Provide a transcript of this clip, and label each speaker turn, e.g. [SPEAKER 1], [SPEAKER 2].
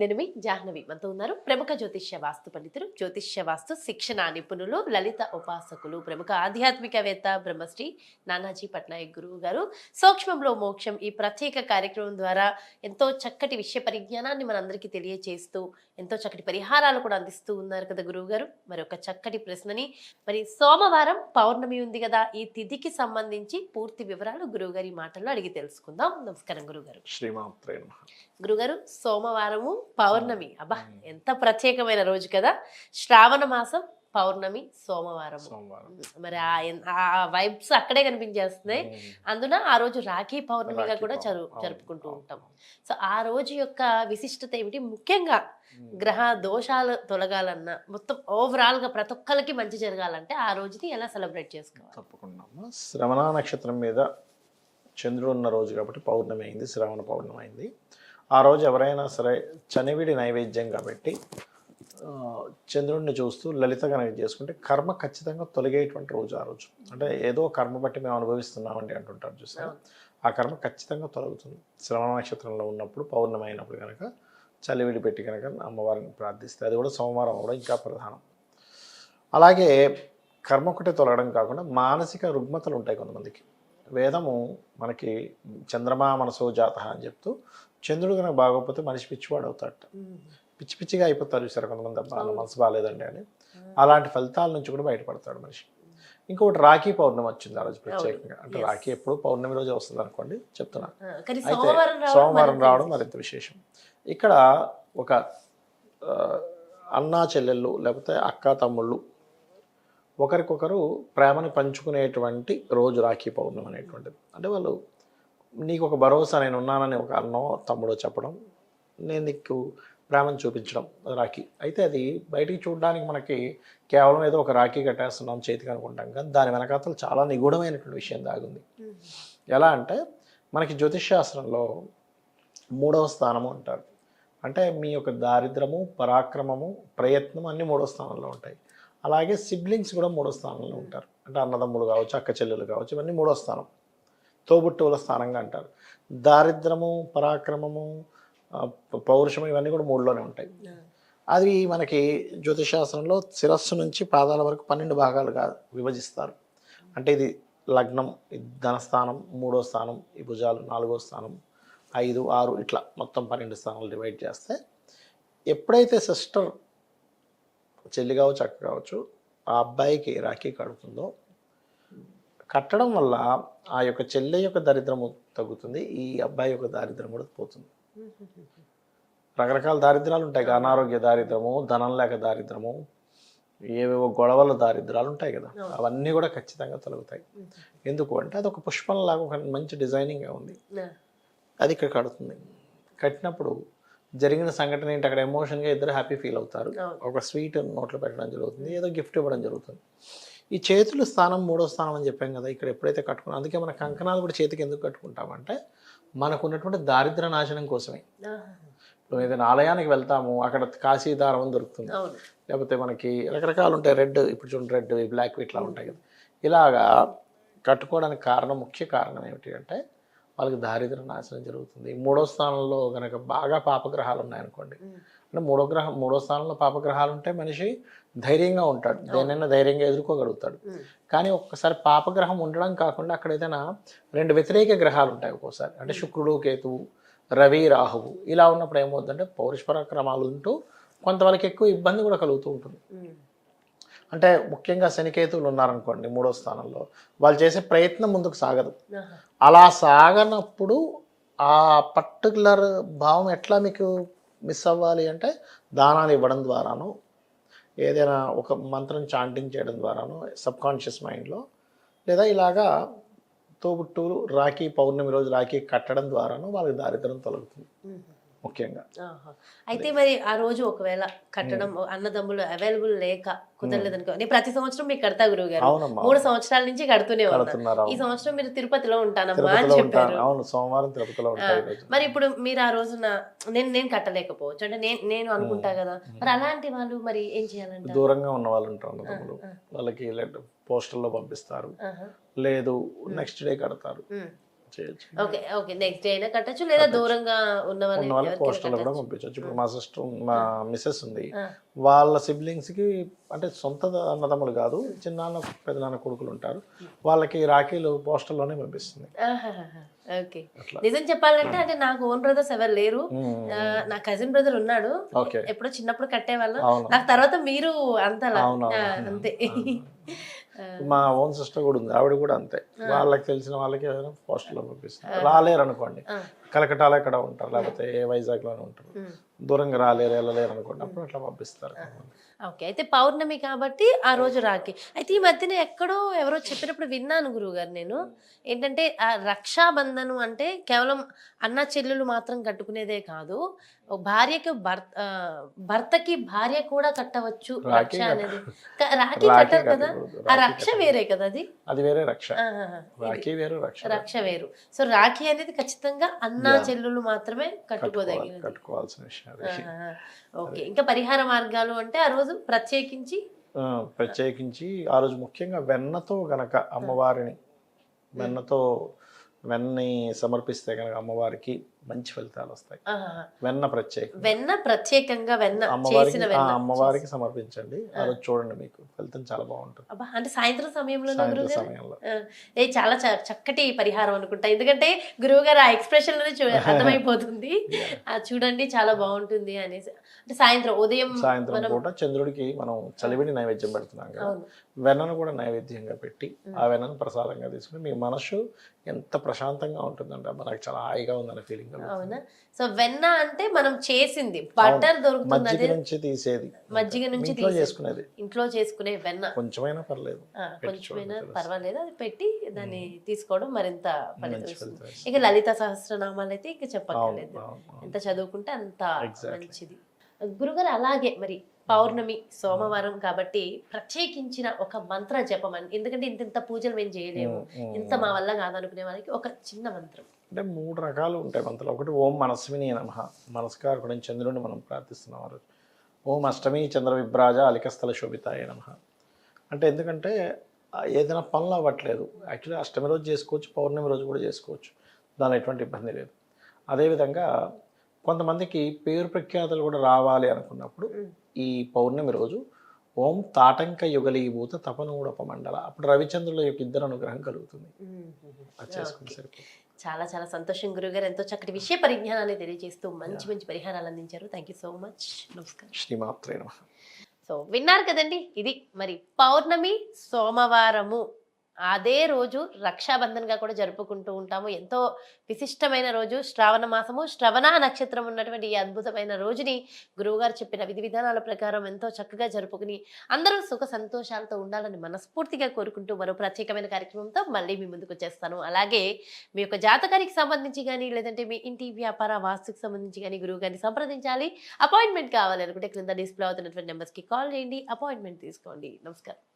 [SPEAKER 1] నేను మీ జాహ్నవి. మనతో ఉన్నారు ప్రముఖ జ్యోతిష్య వాస్తు పండితులు జ్యోతిష్య వాస్తు శిక్షణ నిపుణులు లలిత ఉపాసకులు ప్రముఖ ఆధ్యాత్మికవేత్త బ్రహ్మశ్రీ నానాజీ పట్నాయక్ గురువు గారు. సూక్ష్మంలో మోక్షం ఈ ప్రత్యేక కార్యక్రమం ద్వారా ఎంతో చక్కటి విషయ పరిజ్ఞానాన్ని మనందరికీ తెలియజేస్తూ ఎంతో చక్కటి పరిహారాలు కూడా అందిస్తూ ఉన్నారు కదా గురువు గారు. మరి ఒక చక్కటి ప్రశ్నని మరి సోమవారం పౌర్ణమి ఉంది కదా ఈ తిథికి సంబంధించి పూర్తి వివరాలు గురువు గారి మాటల్లో అడిగి తెలుసుకుందాం. నమస్కారం గురుగారు
[SPEAKER 2] శ్రీమాత్రే.
[SPEAKER 1] గురుగారు సోమవారము పౌర్ణమి. అబ్బా ఎంత ప్రత్యేకమైన రోజు కదా. శ్రావణ మాసం పౌర్ణమి సోమవారం. మరి ఆ వైబ్స్ అక్కడే కనిపించేస్తున్నాయి. అందున ఆ రోజు రాఖీ పౌర్ణమిగా కూడా జరుపుకుంటూ ఉంటాం. సో ఆ రోజు యొక్క విశిష్టత ఏమిటి? ముఖ్యంగా. గ్రహ దోషాలు తొలగాలన్నా మొత్తం ఓవరాల్గా ప్రతి ఒక్కరికి మంచి జరగాలంటే ఆ రోజుని ఎలా సెలబ్రేట్ చేసుకోవాలి?
[SPEAKER 2] తప్పకుండా. శ్రవణ నక్షత్రం మీద చంద్రుడు ఉన్న రోజు కాబట్టి పౌర్ణమి అయింది శ్రవణ పౌర్ణమి అయింది. ఆ రోజు ఎవరైనా సరే చనివిడి నైవేద్యం కాబట్టి ఆ, చంద్రుడిని చూస్తూ లలిత కనుక చేసుకుంటే కర్మ ఖచ్చితంగా తొలగేటువంటి రోజు ఆ రోజు. అంటే ఏదో కర్మ బట్టి మేము అనుభవిస్తున్నామండి అంటుంటారు చూసారు? ఆ కర్మ ఖచ్చితంగా తొలగుతుంది. శ్రవణ నక్షత్రంలో ఉన్నప్పుడు పౌర్ణమి అయినప్పుడు కనుక చలివిడి పెట్టి కనుక అమ్మవారిని ప్రార్థిస్తే అది కూడా సోమవారం అవ్వడం ఇంకా ప్రధానం. అలాగే కర్మ ఒకటే తొలగడం కాకుండా మానసిక రుగ్మతలు ఉంటాయి కొంతమందికి. వేదము మనకి చంద్రమా మనసో జాత అని చెప్తూ చంద్రుడు కనుక బాగోకపోతే మనిషి పిచ్చివాడు అవుతాడట. పిచ్చి పిచ్చిగా అయిపోతారు చూసారు కొంతమంది అబ్బా నా మనసు బాగాలేదండి అని. అలాంటి ఫలితాల నుంచి కూడా బయటపడతాడు మనిషి. ఇంకొకటి రాఖీ పౌర్ణమి వచ్చింది ఆ రోజు ప్రత్యేకంగా. అంటే. రాఖీ ఎప్పుడు పౌర్ణమి రోజు వస్తుంది అనుకోండి చెప్తున్నా.
[SPEAKER 1] ఆ, కానీ
[SPEAKER 2] అయితే
[SPEAKER 1] సోమవారం రావడం మరింత విశేషం.
[SPEAKER 2] ఇక్కడ ఒక అన్నా చెల్లెళ్ళు లేకపోతే అక్క తమ్ముళ్ళు ఒకరికొకరు ప్రేమని పంచుకునేటువంటి రోజు రాఖీ పౌర్ణమి అనేటువంటిది. అంటే వాళ్ళు నీకు ఒక భరోసా నేను ఉన్నానని ఒక అన్నో తమ్ముడో చెప్పడం నేను నీకు ప్రేమను చూపించడం రాఖీ. అయితే అది బయటికి చూడడానికి మనకి కేవలం ఏదో ఒక రాఖీ కట్టేస్తున్నాం చేతికి అనుకుంటాం కానీ దాని వెనకాతలు చాలా నిగూఢమైనటువంటి విషయం దాగుంది. ఎలా అంటే మనకి జ్యోతిష్ శాస్త్రంలో మూడవ స్థానము అంటారు. అంటే మీ యొక్క దారిద్రము పరాక్రమము ప్రయత్నం అన్ని మూడో స్థానంలో ఉంటాయి. అలాగే సిబ్లింగ్స్ కూడా మూడో స్థానంలో ఉంటారు. అంటే అన్నదమ్ములు కావచ్చు అక్క చెల్లెలు కావచ్చు ఇవన్నీ మూడో స్థానం. తోబుట్టువుల స్థానంగా అంటారు. దారిద్రము పరాక్రమము ఆ, ప- పౌరుషము ఇవన్నీ కూడా మూడులోనే ఉంటాయి. అది మనకి జ్యోతిష్ శాస్త్రంలో శిరస్సు నుంచి పాదాల వరకు పన్నెండు భాగాలుగా విభజిస్తారు. అంటే ఇది లగ్నం ధనస్థానం మూడో స్థానం ఈ భుజాలు నాలుగో స్థానం ఐదు ఆరు ఇట్లా మొత్తం పన్నెండు స్థానాలు డివైడ్ చేస్తే ఎప్పుడైతే సిస్టర్ చెల్లి కావచ్చు అక్క కావచ్చు ఆ అబ్బాయికి రాఖీ కడుతుందో కట్టడం వల్ల ఆ యొక్క చెల్లె యొక్క దరిద్రము తగ్గుతుంది ఈ అబ్బాయి యొక్క దారిద్రం కూడా పోతుంది. రకరకాల దారిద్రాలు ఉంటాయి కదా, అనారోగ్య దారిద్రము ధనం లేక దారిద్రము ఏవేవో గొడవల దారిద్రాలు ఉంటాయి కదా అవన్నీ కూడా ఖచ్చితంగా తొలగుతాయి. ఎందుకు అంటే అది ఒక పుష్పంలాగా ఒక మంచి డిజైనింగ్గా ఉంది. అది ఇక్కడ కడుతుంది. కట్టినప్పుడు జరిగిన సంఘటన ఏంటి అక్కడ ఎమోషన్గా ఇద్దరు హ్యాపీ ఫీల్ అవుతారు. ఒక స్వీట్ నోట్లో పెట్టడం జరుగుతుంది ఏదో గిఫ్ట్ ఇవ్వడం జరుగుతుంది. ఈ చేతుల స్థానం మూడో స్థానం అని చెప్పాం కదా ఇక్కడ ఎప్పుడైతే కట్టుకున్నాం అందుకే మన కంకణాలు కూడా చేతికి ఎందుకు కట్టుకుంటామంటే మనకు ఉన్నటువంటి దారిద్ర నాశనం కోసమే. ఇప్పుడు ఏదైనా ఆలయానికి వెళ్తాము అక్కడ కాశీ దారం అని దొరుకుతుంది. లేకపోతే మనకి రకరకాలు ఉంటాయి రెడ్ ఇప్పుడు చూడండి రెడ్ బ్లాక్ ఇట్లా ఉంటాయి కదా. ఇలాగా కట్టుకోవడానికి కారణం ముఖ్య కారణం ఏమిటి అంటే వాళ్ళకి దారిద్ర నాశనం జరుగుతుంది. మూడో స్థానంలో కనుక బాగా పాపగ్రహాలు ఉన్నాయనుకోండి. అంటే మూడో గ్రహం మూడో స్థానంలో పాపగ్రహాలు ఉంటే మనిషి ధైర్యంగా ఉంటాడు. దేనైనా ధైర్యంగా ఎదుర్కోగలుగుతాడు. కానీ ఒక్కసారి పాపగ్రహం ఉండడం కాకుండా అక్కడ ఏదైనా రెండు వ్యతిరేక గ్రహాలు ఉంటాయి ఒక్కోసారి. అంటే శుక్రుడు కేతువు రవి రాహువు ఇలా ఉన్నప్పుడు ఏమవుతుందంటే పౌరుష పరాక్రమాలు ఉంటూ కొంతవరకు ఎక్కువ ఇబ్బంది కూడా కలుగుతూ ఉంటుంది. అంటే ముఖ్యంగా శనికేతువులు ఉన్నారనుకోండి మూడో స్థానంలో వాళ్ళు చేసే ప్రయత్నం ముందుకు సాగదు. అలా సాగనప్పుడు ఆ పర్టికులర్ భావం ఎట్లా మీకు మిస్ అవ్వాలి అంటే దానాలు ఇవ్వడం ద్వారాను ఏదైనా ఒక మంత్రం చాంటింగ్ చేయడం ద్వారాను సబ్ కాన్షియస్ మైండ్లో లేదా ఇలాగా తోబుట్టువులు రాఖీ పౌర్ణమి రోజు రాఖీ కట్టడం ద్వారాను వాళ్ళకి దారిద్రం తొలగుతుంది. ముఖ్యంగా.
[SPEAKER 1] అయితే మరి ఆ రోజు ఒకవేళ కట్టడం అన్నదమ్ములు అవైలబుల్ లేక కుదరలేదు అనుకో నేను ప్రతి సంవత్సరం మీకు కడతా గురువు గారు మూడు సంవత్సరాల నుంచి కడుతూనే ఉన్నా.
[SPEAKER 2] కడుతున్నారు
[SPEAKER 1] ఈ. సంవత్సరం మీరు తిరుపతిలో ఉంటానమ్మా అని చెప్పారు.
[SPEAKER 2] అవును సోమవారం తిరుపతిలో.
[SPEAKER 1] మరి ఇప్పుడు మీరు ఆ రోజున నేను నేను కట్టలేకపోవచ్చు. అంటే నేను నేను అనుకుంటా కదా. మరి అలాంటి వాళ్ళు మరి ఏం చేయాలంట
[SPEAKER 2] దూరంగా ఉన్న వాళ్ళు ఉంటారు అన్నదమ్ములు. వాళ్ళకి పోస్టల్లో పంపిస్తారు. లేదు నెక్స్ట్ డే కడతారు. చేయొచ్చు.
[SPEAKER 1] Okay okay. నెక్స్ట్ డే అయినా కట్టచ్చు లేదా దూరంగా ఉన్న
[SPEAKER 2] కూడా. పంపించవచ్చు ఇప్పుడు మా సిస్టర్ మా మిస్సెస్ ఉంది. వాళ్ళ siblings కి అంటే సొంత అన్నదమ్ములు కాదు చిన్నాన్న పెద్దనాన్న కొడుకులు ఉంటారు. వాళ్ళకి రాఖీలు పోస్టల్లోనే పంపిస్తుంది.
[SPEAKER 1] ఓకే. నిజం చెప్పాలంటే అంటే నాకు ఓన్ బ్రదర్స్ ఎవరు లేరు. నా కజిన్ బ్రదర్ ఉన్నాడు. ఎప్పుడో చిన్నప్పుడు కట్టేవాళ్ళం. నాకు తర్వాత మీరు అంతలా. అంతే.
[SPEAKER 2] మా ఓన్ సిస్టర్ కూడా ఉంది. ఆవిడ కూడా అంతే. వాళ్ళకి తెలిసిన వాళ్ళకి ఏదైనా పోస్టల్లో పంపిస్తుంది రాలేరు అనుకోండి. కలకటాలో ఎక్కడ ఉంటారు. లేకపోతే ఏ వైజాగ్లోనే ఉంటారు. దూరంగా రాలేరు వెళ్ళలేరు అనుకోండి అప్పుడు అట్లా పంపిస్తారు.
[SPEAKER 1] ఓకే. అయితే పౌర్ణమి కాబట్టి ఆ రోజు రాఖీ. అయితే ఈ మధ్యన ఎక్కడో ఎవరో చెప్పినప్పుడు విన్నాను గురువుగారు నేను. ఏంటంటే ఆ రక్షాబంధను అంటే కేవలం అన్న చెల్లెలు మాత్రం కట్టుకునేదే కాదు. భార్యకి భర్త భర్తకి భార్య కూడా కట్టవచ్చు రక్ష అనేది. రాఖీ కట్టరు కదా? ఆ రక్ష వేరే కదా అది?
[SPEAKER 2] అది వేరే రక్ష. రాఖీ వేరు రక్ష.
[SPEAKER 1] రక్ష వేరు. సో రాఖీ అనేది ఖచ్చితంగా అన్నా. చెల్లెలు మాత్రమే
[SPEAKER 2] కట్టుకోవాలి
[SPEAKER 1] కట్టుకోదగినది
[SPEAKER 2] కట్టుకోవాల్సిన విషయం.
[SPEAKER 1] ఓకే. ఇంకా పరిహార మార్గాలు అంటే ఆ రోజు ప్రత్యేకించి?
[SPEAKER 2] ప్రత్యేకించి ఆ రోజు ముఖ్యంగా వెన్నతో గనక అమ్మవారిని వెన్నతో వెన్నని సమర్పిస్తే గనక అమ్మవారికి మంచి ఫలితాలు వస్తాయి. వెన్న ప్రత్యేకం.
[SPEAKER 1] వెన్న ప్రత్యేకంగా వెన్న
[SPEAKER 2] అమ్మవారికి అమ్మవారికి సమర్పించండి. రోజు చూడండి మీకు. ఫలితం చాలా బాగుంటుంది.
[SPEAKER 1] అబ్బా అంటే సాయంత్రం సమయంలో.
[SPEAKER 2] సమయంలో
[SPEAKER 1] ఏ చాలా చక్కటి పరిహారం అనుకుంటా. ఎందుకంటే గురువు గారు ఆ ఎక్స్ప్రెషన్లోనే అర్థమైపోతుంది. ఆ చూడండి చాలా బాగుంటుంది అనేసి. అంటే సాయంత్రం ఉదయం
[SPEAKER 2] సాయంత్రం పూట చంద్రుడికి మనం చలివిడి నైవేద్యం పెడుతున్నాం కదా. వెన్నను కూడా నైవేద్యంగా పెట్టి ఆ వెన్నను ప్రసాదంగా తీసుకుని మీ మనసు ఎంత ప్రశాంతంగా ఉంటుందంటే అబ్బా నాకు చాలా హాయిగా ఉందనే ఫీలింగ్
[SPEAKER 1] అవునా. సో వెన్న అంటే మనం చేసింది. బటర్ దొరుకుతుంది
[SPEAKER 2] మజ్జిగ నుంచి తీసేది.
[SPEAKER 1] మజ్జిగ నుంచి
[SPEAKER 2] ఇంట్లో
[SPEAKER 1] తీసేది.
[SPEAKER 2] చేసుకునేది.
[SPEAKER 1] ఇంట్లో చేసుకునే వెన్న.
[SPEAKER 2] కొంచెమైనా పర్లేదు.
[SPEAKER 1] కొంచెమైనా. పర్వాలేదు. అది పెట్టి దాన్ని తీసుకోవడం మరింత ఫలితం ఇక లలిత సహస్రనామాలు అయితే ఇక చెప్పక్కర్లేదు. ఎంత చదువుకుంటే అంత. మంచిది. గురుగారు అలాగే మరి పౌర్ణమి సోమవారం కాబట్టి ప్రత్యేకించిన ఒక మంత్ర జపం అని ఎందుకంటే ఇంత ఇంత పూజలు మేము చేయలేము. ఇంత మా వల్ల కాదనుకునే వారికి ఒక చిన్న మంత్రం.
[SPEAKER 2] అంటే మూడు రకాలు ఉంటాయి మంత్రాలు. ఒకటి ఓం మనస్విని నమ. మనస్కారకుడైన చంద్రుడిని మనం ప్రార్థిస్తున్నాం ఓం అష్టమి చంద్ర విభ్రాజ అలికస్థల శోభితాయ నమ. అంటే ఎందుకంటే ఏదైనా పనులు అవ్వట్లేదు. యాక్చువల్లీ అష్టమి రోజు చేసుకోవచ్చు పౌర్ణమి రోజు కూడా చేసుకోవచ్చు. దానిలో ఎటువంటి ఇబ్బంది లేదు. అదేవిధంగా కొంతమందికి పేరు ప్రఖ్యాతలు కూడా రావాలి అనుకున్నప్పుడు ఈ పౌర్ణమి రోజు ఓం తాటంక యుగలీభూత తపనూడప మండల. అప్పుడు రవిచంద్రుల యొక్క ఇద్దరు అనుగ్రహం కలుగుతుంది. అది చేసుకుంటే సరిపోతుంది.
[SPEAKER 1] చాలా చాలా సంతోషం గురుగారు. ఎంతో చక్కటి విషయ పరిజ్ఞానాన్ని తెలియజేస్తూ మంచి మంచి పరిహారాలు అందించారు. థ్యాంక్ యూ సో మచ్ నమస్కారం.
[SPEAKER 2] శ్రీమాత్రే నమ.
[SPEAKER 1] సో విన్నారు కదండి? ఇది మరి పౌర్ణమి సోమవారము. అదే రోజు రక్షాబంధన్గా కూడా జరుపుకుంటూ ఉంటాము. ఎంతో విశిష్టమైన రోజు. శ్రావణ మాసము శ్రవణ నక్షత్రం ఉన్నటువంటి ఈ అద్భుతమైన రోజుని గురువుగారు చెప్పిన విధి విధానాల ప్రకారం ఎంతో చక్కగా జరుపుకుని అందరూ సుఖ సంతోషాలతో ఉండాలని మనస్ఫూర్తిగా కోరుకుంటూ మరో ప్రత్యేకమైన కార్యక్రమంతో మళ్ళీ మీ ముందుకు వచ్చేస్తాను. అలాగే మీ యొక్క జాతకానికి సంబంధించి కానీ లేదంటే మీ ఇంటి వ్యాపార వాస్తుకు సంబంధించి కానీ గురువు గారిని సంప్రదించాలి. అపాయింట్మెంట్ కావాలనుకుంటే క్రింద డిస్ప్లే అవుతున్నటువంటి నెంబర్స్కి కాల్ చేయండి. అపాయింట్మెంట్ తీసుకోండి. నమస్కారం.